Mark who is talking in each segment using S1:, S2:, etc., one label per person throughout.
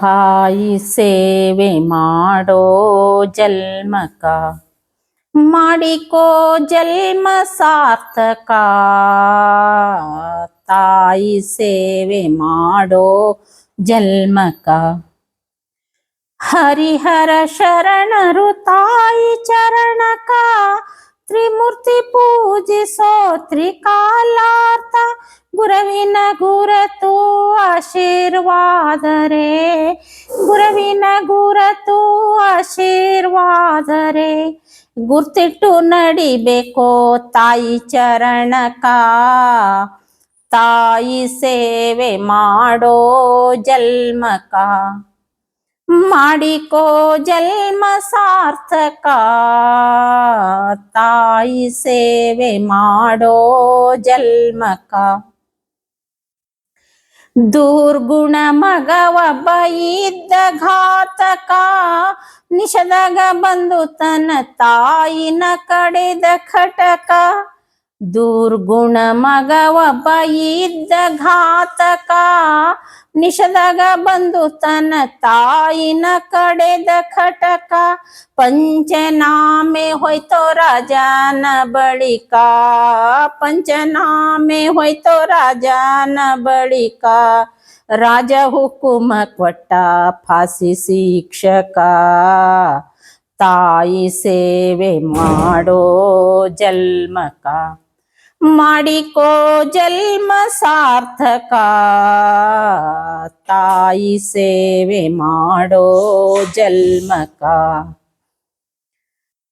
S1: ತಾಯಿ ಸೇವೆ ಮಾಡೋ ಜನ್ಮಕ. ಮಾಡಿಕೋ ಜನ್ಮ ಸಾರ್ಥಕ. ತಾಯಿ ಸೇವೆ ಮಾಡೋ ಜನ್ಮಕ. ಹರಿಹರ ಶರಣರು ತಾಯಿ ಚರಣಕ. ತ್ರಿಮೂರ್ತಿ ಪೂಜಿಸೋ ತ್ರಿಕಾಲಾರ್ಥ ಆಶೀರ್ವಾದರೆ, ಗುರುವಿನ ಗುರತು ಆಶೀರ್ವಾದರೆ, ಗುರ್ತಿಟ್ಟು ನಡಿಬೇಕೋ ತಾಯಿ ಚರಣಕ. ತಾಯಿ ಸೇವೆ ಮಾಡೋ ಜಲ್ಮಕ. ಮಾಡಿಕೋ ಜಲ್ಮ ಸಾರ್ಥಕ. ತಾಯಿ ಸೇವೆ ಮಾಡೋ ಜನ್ಮಕ ದುರ್ಗುಣ ಮಗ ಒಬ್ಬ ಇದ್ದ ಘಾತಕ. ನಿಷದಾಗ ಬಂದು ತನ್ನ ತಾಯಿನ ಕಡೆದ ಖಟಕ. ದುರ್ಗುಣ ಮಗ ಒಬ್ಬ ಘಾತಕ. ನಿಷದಾಗ ಬಂದು ತನ್ನ ತಾಯಿನ ಕಡೆದ ಖಟಕ. ಪಂಚನಾಮೆ ಹೋಯ್ತೋ ರಾಜನ ಬಳಿಕ. ಪಂಚನಾಮೆ ಹೋಯ್ತೋ ರಾಜನ ಬಳಿಕ. ರಾಜ ಹುಕುಮ ಕೊಟ್ಟ ಫಾಸಿ ಶಿಕ್ಷಕ. ತಾಯಿ ಸೇವೆ ಮಾಡೋ ಜನ್ಮಕ ಮಾಡಿಕೋ ಜನ್ಮ ಸಾರ್ಥಕ. ತಾಯಿ ಸೇವೆ ಮಾಡೋ ಜನ್ಮಕ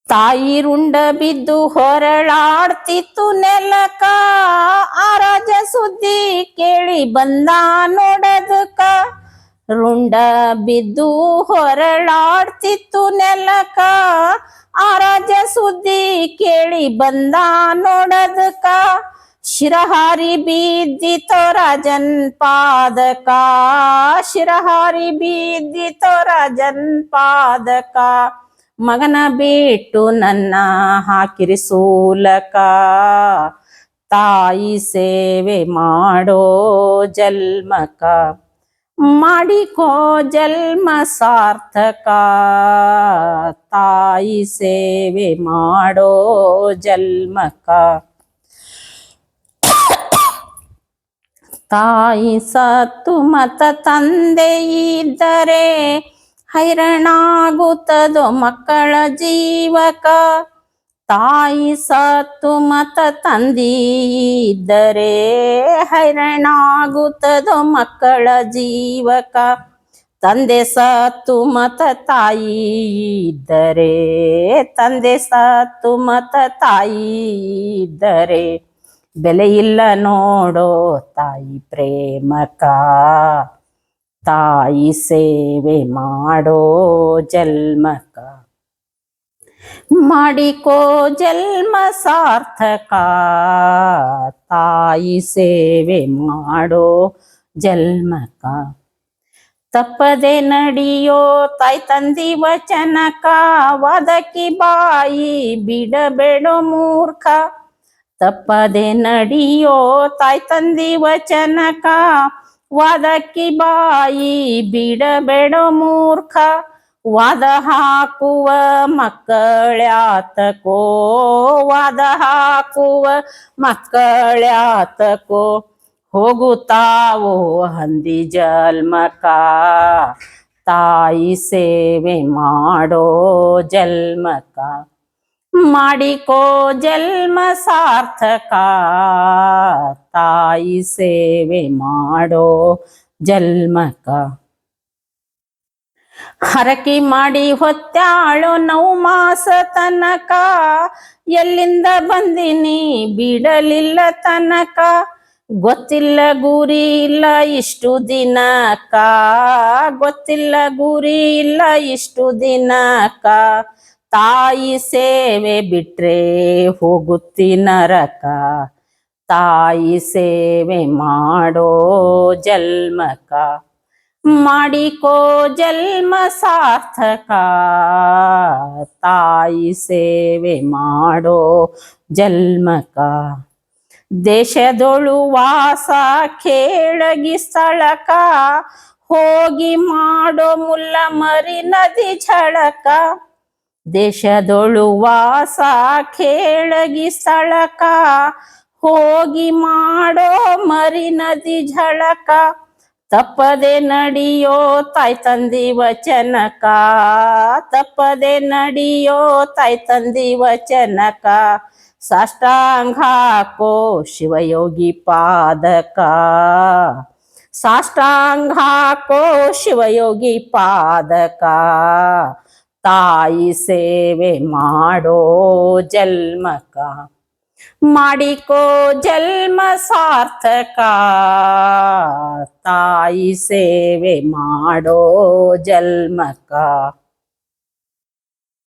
S1: ತಾಯಿ ರುಂಡ ಬಿದ್ದು ಹೊರಳಾಡ್ತಿತ್ತು ನೆಲಕ. ಆ ರಾಜ ಸುದ್ದಿ ಕೇಳಿ ಬಂದ ನೋಡದಕ. ರುಂಡ ಬಿದ್ದು ಹೊರಳಾಡ್ತಿತ್ತು ನೆಲಕ. ಆ ರಾಜ ಸುದ್ದಿ ಕೇಳಿ ಬಂದ ನೋಡದಕ. ಶಿರಹಾರಿ ಬೀದ್ದಿತೋ ರಾಜನ್ ಪಾದಕ. ಶಿರಹಾರಿ ಬೀದ್ದಿತೋ ರಾಜನ್ ಪಾದಕ. ಮಗನ ಬಿಟ್ಟು ನನ್ನ ಹಾಕಿರಿ ಸೂಲಕ. ತಾಯಿ ಸೇವೆ ಮಾಡೋ ಜನ್ಮಕ ಮಾಡಿಕೋ ಜನ್ಮ ಸಾರ್ಥಕ. ತಾಯಿ ಸೇವೆ ಮಾಡೋ ಜನ್ಮಕ ತಾಯಿ ಸತ್ತು ಮತ ತಂದೆ ಇದ್ದರೆ ಹೈರಣಾಗುತ್ತದೋ ಮಕ್ಕಳ ಜೀವಕ. ತಾಯಿ ಸತ್ತು ಮತ ಇದ್ದರೆ ಹೈರಣಾಗುತ್ತದೋ ಮಕ್ಕಳ ಜೀವಕ? ತಂದೆ ಸತ್ತು ಮತ ತಾಯಿ ಇದ್ದರೆ ತಂದೆ ಸತ್ತು ಮತ ತಾಯಿ ಇದ್ದರೆ ಬೆಲೆ ಇಲ್ಲ ನೋಡೋ ತಾಯಿ ಪ್ರೇಮಕ? ತಾಯಿ ಸೇವೆ ಮಾಡೋ ಜನ್ಮಕ? ಮಾಡಿಕೋ ಜನ್ಮ ಸಾರ್ಥಕ. ತಾಯಿ ಸೇವೆ ಮಾಡೋ ಜನ್ಮಕ. ತಪ್ಪದೆ ನಡಿಯೋ ತಾಯಿ ತಂದಿ ವಚನಕ. ವದಕಿ ಬಾಯಿ ಬಿಡಬೇಡೋ ಮೂರ್ಖ. ತಪ್ಪದೆ ನಡಿಯೋ ತಾಯಿ ತಂದಿ ವಚನಕ. ವದಕ್ಕಿ ಬಾಯಿ ಬಿಡಬೇಡೋ ಮೂರ್ಖ. ವಾದ ಹಾಕುವ ಮಕ್ಕಳ್ಯಾತಕೋ ವಾದ ಹಾಕುವ ಮಕ್ಕಳ್ಯಾತಕೋ, ಹೋಗುತ್ತಾವೋ ಹಂದಿ ಜಲ್ಮಕ. ತಾಯಿ ಸೇವೆ ಮಾಡೋ ಜಲ್ಮಕ. ಮಾಡಿಕೋ ಜನ್ಮ ಸಾರ್ಥಕ. ತಾಯಿ ಸೇವೆ ಮಾಡೋ ಜನ್ಮಕ ಹರಕೆ ಮಾಡಿ ಹೊತ್ತಾಳು ನೌ ಮಾಸ ತನಕ. ಎಲ್ಲಿಂದ ಬಂದಿನಿ ಬಿಡಲಿಲ್ಲ ತನಕ. ಗೊತ್ತಿಲ್ಲ ಗುರಿ ಇಲ್ಲ ಇಷ್ಟು ದಿನಕ. ಗೊತ್ತಿಲ್ಲ ಗುರಿ ಇಲ್ಲ ಇಷ್ಟು ದಿನಕ. ತಾಯಿ ಸೇವೆ ಬಿಟ್ರೆ ಹೋಗುತ್ತಿ ನರಕ. ತಾಯಿ ಸೇವೆ ಮಾಡೋ ಜನ್ಮಕ. ಮಾಡಿಕೋ ಜನ್ಮ ಸಾರ್ಥಕ. ತಾಯಿ ಸೇವೆ ಮಾಡೋ ಜನ್ಮಕ. ದೇಶದೊಳು ವಾಸ ಕೇಳಗಿ ಸ್ಥಳಕ. ಹೋಗಿ ಮಾಡೋ ಮುಲ್ಲ ಮರಿ ನದಿ ಝಳಕ. ದೇಶದೊಳು ವಾಸ ಕೇಳಗಿ ಸ್ಥಳಕ. ಹೋಗಿ ಮಾಡೋ ಮರಿ ನದಿ ಝಳಕ. ತಪ್ಪದೆ ನಡಿಯೋ ತಾಯ್ ತಂದಿ ವಚನಕ, ತಪ್ಪದೆ ನಡಿಯೋ ತಾಯ್ ತಂದಿ ವಚನಕ, ಸಾಷ್ಟಾಂಗ ಹಾಕೋ ಶಿವಯೋಗಿ ಪಾದಕ. ಸಾಷ್ಟಾಂಗ ಹಾಕೋ ಶಿವಯೋಗಿ ಪಾದಕ. ತಾಯಿ ಸೇವೆ ಮಾಡೋ ಜನ್ಮಕ. ಮಾಡಿಕೋ ಜನ್ಮ ಸಾರ್ಥಕ ತಾಯಿ ಸೇವೆ ಮಾಡೋ ಜನ್ಮಕ